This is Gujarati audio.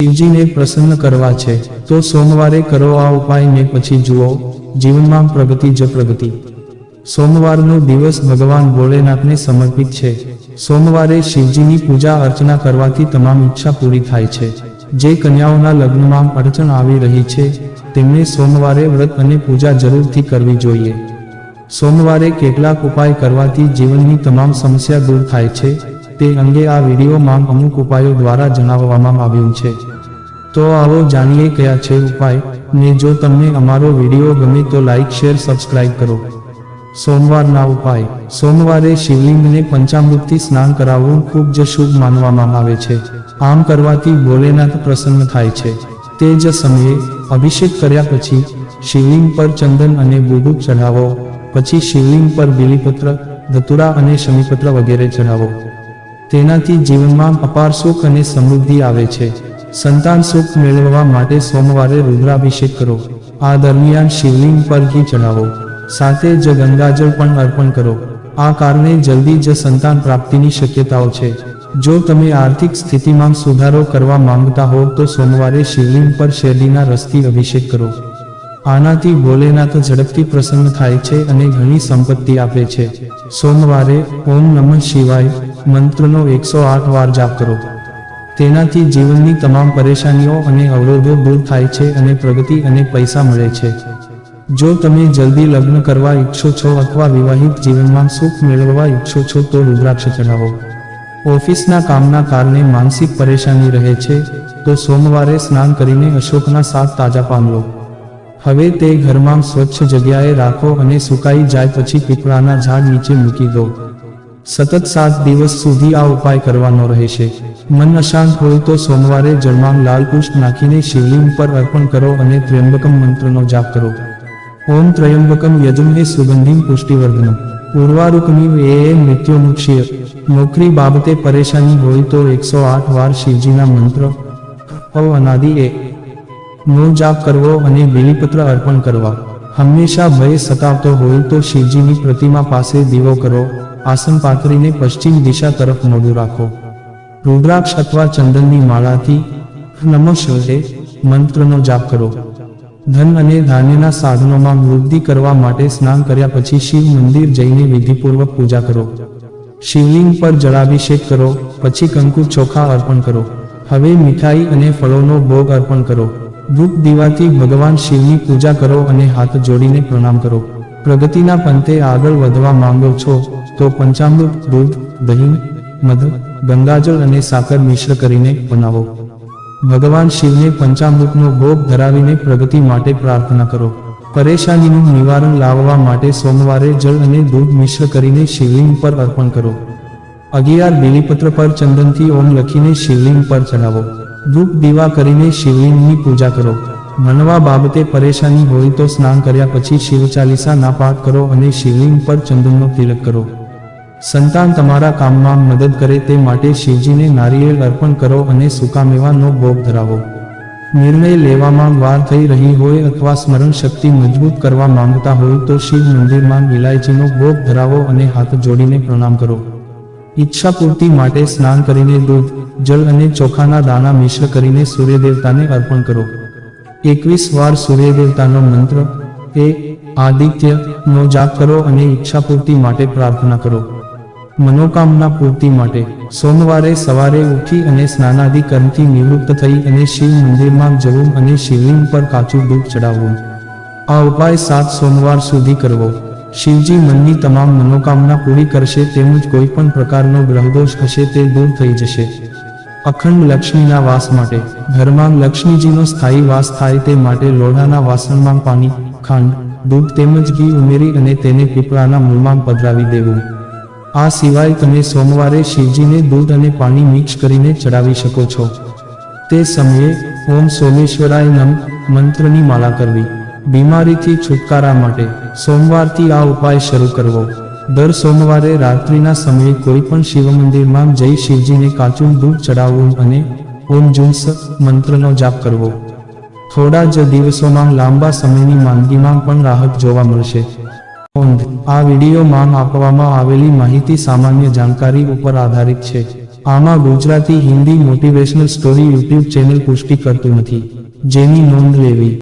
શિવજીને પ્રસન્ન કરવા છે, તો સોમવારે કરો આ ઉપાય ને પછી જુઓ, જીવનમાં પ્રગતિ જ પ્રગતિ. સોમવારનો દિવસ ભગવાન ભોળેનાથને સમર્પિત છે. સોમવારે શિવજીની પૂજા અર્ચના કરવાથી તમામ ઈચ્છા પૂરી થાય છે. જે કન્યાઓના લગ્નમાં અડચણ આવી રહી છે તેમણે સોમવારે વ્રત અને પૂજા જરૂરથી કરવી જોઈએ. સોમવારે કેટલાક ઉપાય કરવાથી જીવનની તમામ સમસ્યા દૂર થાય છે. તે અંગે આ વિડીયોમાં અમુક ઉપાયો દ્વારા જણાવવામાં આવ્યું છે. તો આવો જાણીએ કયા છે ઉપાય, ને જો તમને અમારો વીડિયો ગમે તો લાઇક શેર સબસ્ક્રાઇબ કરો. સોમવારના ઉપાય, સોમવારે શિવલિંગને પંચામૃતથી સ્નાન કરાવવું ખૂબ જ શુભ માનવામાં આવે છે. આમ કરવાથી ભોલેનાથ પ્રસન્ન થાય છે. તે જ સમયે અભિષેક કર્યા પછી શિવલિંગ પર ચંદન અને બુડુક ચઢાવો. પછી શિવલિંગ પર બિલીપત્ર, ધતુરા અને શમીપત્ર વગેરે ચઢાવો. તેનાથી જીવનમાં અપાર સુખ અને સમૃદ્ધિ આવે છે. સંતાન સુખ મેળવવા માટે સોમવારે રુદ્રાભિષેક કરો. આ દરમિયાન શિવલિંગ પર ઘી ચઢાવો. સાથે જ ગંગાજળ પણ અર્પણ કરો. આ કારણે જલ્દી જ સંતાન પ્રાપ્તિની શક્યતાઓ છે. જો તમે આર્થિક સ્થિતિમાં સુધારો કરવા માંગતા હો, તો સોમવારે શિવલિંગ પર શેરડીના રસથી અભિષેક કરો. આનાથી ભોલેનાથ ઝડપથી પ્રસન્ન થાય છે અને ઘણી સંપત્તિ આપે છે. સોમવારે ઓમ નમઃ શિવાય મંત્રનો એકસો આઠ વાર જાપ કરો. તેનાથી જીવનની તમામ પરેશાનીઓ અને અવરોધો દૂર થાય છે અને પ્રગતિ અને પૈસા મળે છે. જો તમે જલ્દી લગ્ન કરવા ઈચ્છો છો અથવા વિવાહિત જીવનમાં સુખ મેળવવા ઈચ્છો છો તો રુદ્રાક્ષ ચઢાવો. ઓફિસના કામના કારણે માનસિક પરેશાની રહે છે, તો સોમવારે સ્નાન કરીને અશોકના સાત તાજા પાન લો. હવે તે ઘરમાં સ્વચ્છ જગ્યાએ રાખો અને સુકાઈ જાય પછી પીપળાના ઝાડ નીચે મૂકી દો. સતત સાત દિવસ સુધી આ ઉપાય કરવાનો રહેશે. મન અશાંત હોય તો સોમવારે જળમાં લાલ પુષ્પ નાખીને શિવલિંગ પર અર્પણ કરો અને ત્ર્યંબકમ મંત્રનો જાપ કરો. ઓમ ત્રયંબકમ યજુમહે સુગંધિમ પુષ્ટિવર્ધનમ. ઉર્વારુકમિવ એ મૃત્યુમુક્ષીય નોકરી બાબતે પરેશાની હોય તો એકસો આઠ વાર શિવજીના મંત્ર. અવ અનાદિ એ. નો જાપ કરવો અને બિલીપત્ર અર્પણ કરવા. હંમેશા ભય સતાવતો હોય તો શિવજીની પ્રતિમા પાસે દીવો કરો. આસન પાથરીને પશ્ચિમ દિશા તરફ મોઢું રાખો. રુદ્રાક્ષ અથવા ચંદનની માળાથી નમો શિવાય મંત્રનો જાપ કરો. ધન અને ધાન્યના સાધનોમાં વૃદ્ધિ કરવા માટે સ્નાન કર્યા પછી શિવ મંદિર જઈને વિધિપૂર્વક પૂજા કરો. શિવલિંગ પર જળાભિષેક કરો, પછી કંકુ ચોખા અર્પણ કરો. હવે મીઠાઈ અને ફળોનો ભોગ અર્પણ કરો. ધૂપ દીવાથી ભગવાન શિવની પૂજા કરો અને હાથ જોડીને પ્રણામ કરો. પ્રગતિના પંથે આગળ વધવા માંગો છો તો પંચામૃત, દૂધ, દહીં, મધ, ગંગાજળ અને સાકર મિશ્ર કરીને બનાવો. ભગવાન શિવને પંચામૃતનો ભોગ ધરાવીને પ્રગતિ માટે પ્રાર્થના કરો. પરેશાનીનું નિવારણ લાવવા માટે સોમવારે જળ અને દૂધ મિશ્ર કરીને શિવલિંગ પર અર્પણ કરો. અગિયાર બિલીપત્ર પર ચંદનથી ઓમ લખીને શિવલિંગ પર ચઢાવો. ધૂપ દીવા કરીને શિવલિંગની પૂજા કરો. મનવા બાબતે પરેશાની હોય તો સ્નાન કર્યા પછી શિવ ચાલીસા ના પાઠ કરો અને શિવલિંગ પર ચંદનનો તિલક કરો. સંતાન તમારા કામમાં મદદ કરે તે માટે શિવજીને નારિયેળ અર્પણ કરો અને સુકામેવાનો ભોગ ધરાવો. નિર્ણય લેવામાં વાર થઈ રહી હોય અથવા સ્મરણ શક્તિ મજબૂત કરવા માંગતા હોય તો શિવ મંદિરમાં ઇલાયચીનો ભોગ ધરાવો અને હાથ જોડીને પ્રણામ કરો. ઈચ્છા પૂર્તિ માટે સ્નાન કરીને દૂધ, જળ અને ચોખાના દાણા મિશ્ર કરીને સૂર્યદેવતાને અર્પણ કરો. એકવીસ વાર સૂર્યદેવતાનો મંત્ર, એ આદિત્યનો જાપ કરો અને ઈચ્છા પૂર્તિ માટે પ્રાર્થના કરો. મનોકામના પૂર્તિ માટે સોમવારે સવારે ઉઠી અને સ્નાનાદિ કર્મથી નિવૃત્ત થઈ અને શિવ મંદિરમાં જવું અને શિવલિંગ પર કાચું દૂધ ચડાવવું. આ ઉપાય સાત સોમવાર સુધી કરવો. શિવજી મનની તમામ મનોકામના પૂરી કરશે તેમજ કોઈ પણ પ્રકારનો ગ્રહદોષ હશે તે દૂર થઈ જશે. અખંડ લક્ષ્મીના વાસ માટે, ઘરમાં લક્ષ્મીજીનો સ્થાયી વાસ થાય તે માટે લોઢાના વાસણમાં પાણી, ખાંડ, દૂધ તેમજ ઘી ઉમેરી અને તેને પીપળાના મૂળમાં પધરાવી દેવું. આ સિવાય તમે સોમવારે શિવજીને દૂધ અને પાણી મિક્સ કરીને ચડાવી શકો છો. તે સમયે ઓમ સોમેશ્વરાય નમ મંત્રની માળા કરવી. બીમારીથી છુટકારા માટે સોમવારથી આ ઉપાય શરૂ કરવો. દર સોમવારે રાત્રિના સમયે કોઈ પણ શિવ મંદિરમાં જઈ શિવજીને કાચું દૂધ ચડાવવું અને ઓમ જુંસ મંત્રનો જાપ કરવો. થોડા જ દિવસોમાં લાંબા સમયની માંદગીમાં પણ રાહત જોવા મળશે. નોંધ આ વિડીયોમાં આપવામાં આવેલી માહિતી સામાન્ય જાણકારી ઉપર આધારિત છે. આમાં Gujarati Hindi motivational story YouTube channel પુષ્ટિ કરતું નથી. જેની નોંધ લેવી.